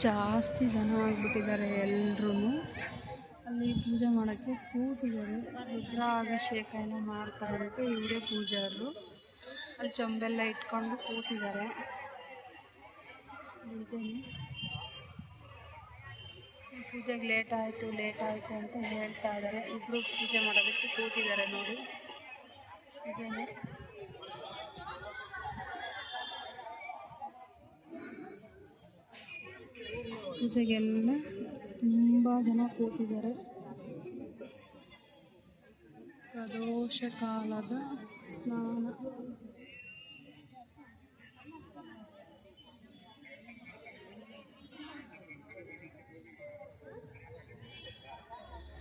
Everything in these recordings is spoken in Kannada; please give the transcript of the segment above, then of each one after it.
ಜಾಸ್ತಿ ಜನ ಆಗಿಬಿಟ್ಟಿದ್ದಾರೆ ಎಲ್ಲರೂ ಅಲ್ಲಿ ಪೂಜೆ ಮಾಡೋಕ್ಕೆ ಕೂತಿದ್ದಾರೆ. ರುದ್ರಾಭಿಷೇಕ ಎಲ್ಲ ಮಾಡ್ತಾರಂತೆ ಇವರೇ ಪೂಜಾರು ಅಲ್ಲಿ ಚೊಂಬೆಲ್ಲ ಇಟ್ಕೊಂಡು ಕೂತಿದ್ದಾರೆ. ಪೂಜೆಗೆ ಲೇಟ್ ಆಯಿತು ಲೇಟ್ ಆಯಿತು ಅಂತ ಹೇಳ್ತಾ ಇದ್ದಾರೆ. ಇಬ್ಬರು ಪೂಜೆ ಮಾಡೋದಕ್ಕೆ ಕೂತಿದ್ದಾರೆ ನೋಡಿ. ಇದೇನೆ? ಪೂಜೆಗೆಲ್ಲ ತುಂಬ ಜನ ಕೂತಿದ್ದಾರೆ. ಪ್ರದೋಷ ಕಾಲದ ಸ್ನಾನ.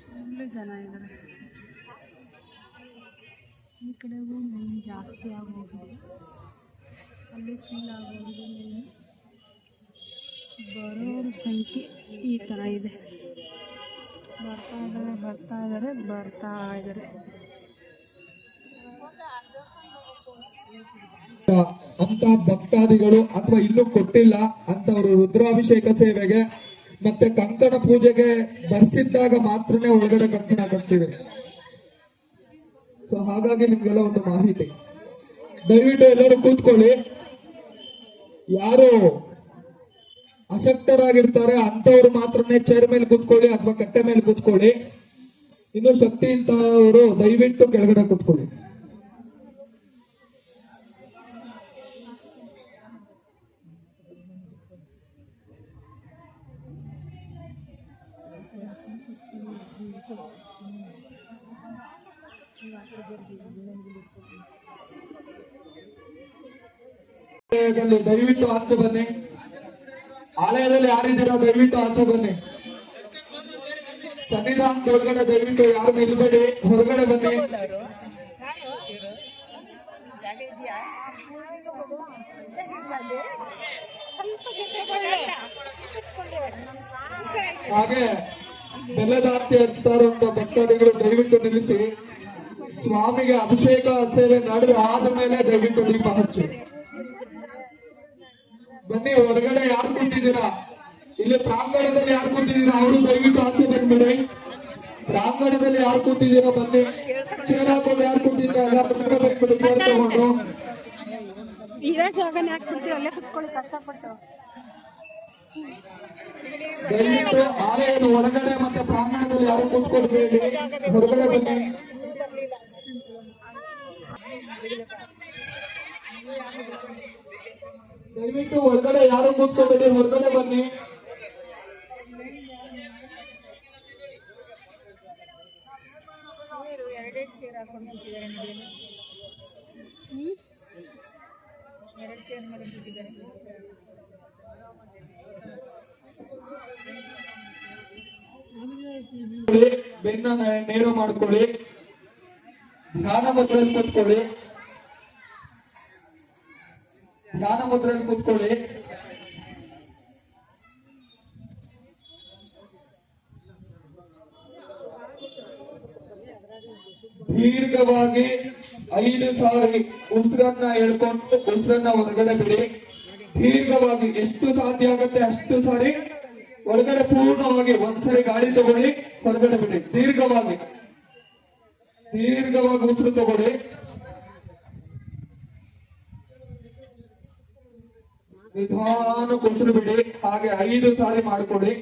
ಫುಲ್ ಜನ ಇದ್ದಾರೆ. ಈ ಕಡೆಗೂ ಮೀನು ಜಾಸ್ತಿ ಆಗೋಗಿದೆ ಅಲ್ಲಿ ಫುಲ್ ಆಗೋಗಿದೆ ನೀರು ಬರೋರ ಸಂಖ್ಯೆ ಈ ಥರ ಇದೆ. ಬರ್ತಾ ಇದ್ದಾರೆ ಬರ್ತಾ ಇದ್ದಾರೆ ಬರ್ತಾ ಇದ್ದಾರೆ ಅಂತ ಭಕ್ತಾದಿಗಳು ಅಥವಾ ಇನ್ನೂ ಕೊಟ್ಟಿಲ್ಲ ಅಂತವರು ರುದ್ರಾಭಿಷೇಕ ಸೇವೆಗೆ ಮತ್ತೆ ಕಂಕಣ ಪೂಜೆಗೆ ಬರ್ಸಿದ್ದಾಗ ಮಾತ್ರನೇ ಒಳಗಡೆ ಕಂಕಣ ಕಟ್ತೀವಿ. ಸೊ ಹಾಗಾಗಿ ನಿಮ್ಗೆಲ್ಲ ಒಂದು ಮಾಹಿತಿ. ದಯವಿಟ್ಟು ಎಲ್ಲರೂ ಕೂತ್ಕೊಳ್ಳಿ. ಯಾರು ಅಶಕ್ತರಾಗಿರ್ತಾರೆ ಅಂತವ್ರು ಮಾತ್ರನೇ ಚೇರ್ ಮೇಲೆ ಕೂತ್ಕೊಳ್ಳಿ ಅಥವಾ ಕಟ್ಟೆ ಮೇಲೆ ಕೂತ್ಕೊಳ್ಳಿ. ಇನ್ನು ಶಕ್ತಿ ಇಂತವರು ದಯವಿಟ್ಟು ಕೆಳಗಡೆ ಕೂತ್ಕೊಳ್ಳಿ. ದಯವಿಟ್ಟು ಆಚೆ ಬನ್ನಿ. ಆಲಯದಲ್ಲಿ ಯಾರಿದ್ದೀರೋ ದಯವಿಟ್ಟು ಆಚೆ ಬನ್ನಿ. ಸನ್ನಿಧಾನದ ಒಳಗಡೆ ದಯವಿಟ್ಟು ಯಾರು ನಿಲ್ಬೇಡಿ. ಹೊರಗಡೆ ಬನ್ನಿ. ಹಾಗೆ ಬೆಲ್ಲದಾರ್ತಿ ಹಚ್ತಾ ಇರುವಂತ ಭಕ್ತಾದಿಗಳು ದಯವಿಟ್ಟು ನಿಲ್ಲಿಸಿ. ಸ್ವಾಮಿಗೆ ಅಭಿಷೇಕ ಸೇವೆ ನಡೆದು ಆದ ಮೇಲೆ ದಯವಿಟ್ಟು ದೀಪ ಹಚ್ಚಿ. ಬನ್ನಿ ಹೊರಗಡೆ ಯಾರು ಕೂತಿದ್ದೀರಾ? ಇಲ್ಲಿ ಪ್ರಾಂಗಣದಲ್ಲಿ ಯಾರು ಕೂತಿದ್ದೀರಾ? ಅವರು ದಯವಿಟ್ಟು ಆಚೆ ಬಂದ್ಬಿಡಿ. ಪ್ರಾಂಗಣದಲ್ಲಿ ಯಾರು ಕೂತಿದ್ದೀರಾ? ಬನ್ನಿ. ಚೇರ್ ಹಾಕೊಂಡು ಯಾರು ಕೂತಿದ್ದೀರಾ? ಬಂದ್ಬಿಡಿ. ಚೇರ್ ತಗೊಂಡು. ಇರೋ ಜಾಗನೇ ಹಾಕ್ಬಿಡ್ತೀವಿ ಅಲ್ಲೇ ಕುತ್ಕೊಳ್ಳಿ ಕಷ್ಟಪಟ್ಟು. ದಯವಿಟ್ಟು ಆಲಯದ ಒಳಗಡೆ ಮತ್ತೆ ಪ್ರಾಂಗಣದಲ್ಲಿ ಯಾರು ಕೂತ್ಕೊಳ್ಬೇಡಿ ಹೊರಗಡೆ ಬನ್ನಿ. ದಯವಿಟ್ಟು ಒಳಗಡೆ ಯಾರು ಕೂತ್ಕೋಬೇಡಿ ಹೊರಗಡೆ ಬನ್ನಿ. ಎರಡೆರಡು ಚೇರ್ ಹಾಕೊಂಡು ಕೂತಿದ್ದಾರೆ ನಡಿಯಲ್ಲಿ ಎರಡು ಚೇರ್ ಮೇಲೆ ಕೂತಿದ್ದಾರೆ. ಬೆನ್ನ ನೇರ ಮಾಡ್ಕೊಳ್ಳಿ. ಧ್ಯಾನ ಮುದ್ರೆಯಲ್ಲಿ ಕೂತ್ಕೊಳ್ಳಿ. ಧ್ಯಾನ ಮುದ್ರೆಯಲ್ಲಿ ಕೂತ್ಕೊಳ್ಳಿ. ದೀರ್ಘವಾಗಿ ಐದು ಸಾರಿ ಉಸಿರನ್ನ ಹೇಳ್ಕೊಂಡು ಉಸಿರನ್ನ ಹೊರಗಡೆ ಬಿಡಿ. ದೀರ್ಘವಾಗಿ ಎಷ್ಟು ಸಾಧ್ಯ ಆಗುತ್ತೆ ಅಷ್ಟು ಸಾರಿ ಹೊರಗಡೆ ಪೂರ್ಣವಾಗಿ ಒಂದ್ಸರಿ ಗಾಳಿ ತಗೊಳ್ಳಿ, ಹೊರಗಡೆ ಬಿಡಿ. ದೀರ್ಘವಾಗಿ. ದೀರ್ಘವಾಗಿ ಉಸಿರು ತಗೊಳ್ಳಿ. ನಿಧಾನ ಬಿಡಿ. ಹಾಗೆ ಐದು ಸಾರಿ ಮಾಡ್ಕೊಳ್ಳಿ.